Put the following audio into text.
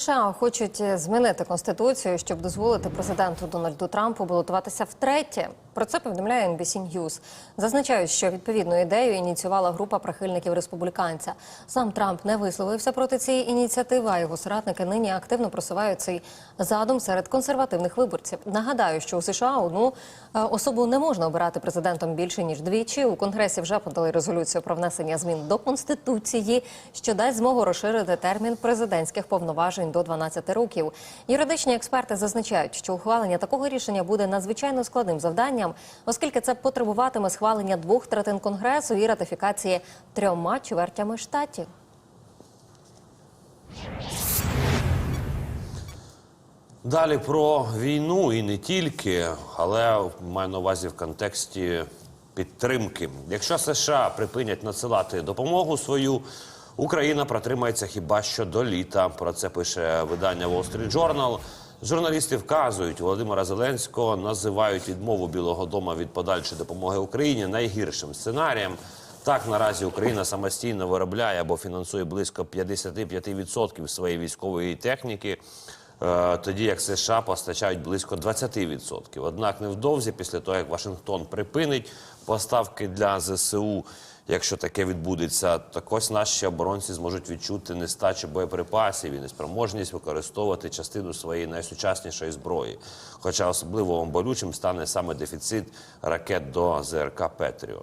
США хочуть змінити конституцію, щоб дозволити президенту Дональду Трампу балотуватися втретє. Про це повідомляє NBC News. Зазначають, що відповідну ідею ініціювала група прихильників республіканця. Сам Трамп не висловився проти цієї ініціативи. а Його соратники нині активно просувають цей задум серед консервативних виборців. Нагадаю, що у США одну е, особу не можна обирати президентом більше ніж двічі. У конгресі вже подали резолюцію про внесення змін до конституції, що дасть змогу розширити термін президентських повноважень до 12 років. Юридичні експерти зазначають, що ухвалення такого рішення буде надзвичайно складним завданням, оскільки це потребуватиме схвалення двох третин конгресу і ратифікації трьома чвертями штатів. Далі про війну і не тільки, але маю на увазі в контексті підтримки. Якщо США припинять надсилати допомогу свою, Україна протримається хіба що до літа. Про це пише видання Wall Street Journal. Журналісти вказують, Володимира Зеленського називають відмову Білого Дому від подальшої допомоги Україні найгіршим сценарієм. Так наразі Україна самостійно виробляє або фінансує близько 55% своєї військової техніки. Е, тоді як США постачають близько 20%. Однак невдовзі, після того як Вашингтон припинить поставки для ЗСУ, якщо таке відбудеться, так ось наші оборонці зможуть відчути нестачу боєприпасів і неспроможність використовувати частину своєї найсучаснішої зброї. Хоча особливо болючим стане саме дефіцит ракет до ЗРК Петріо.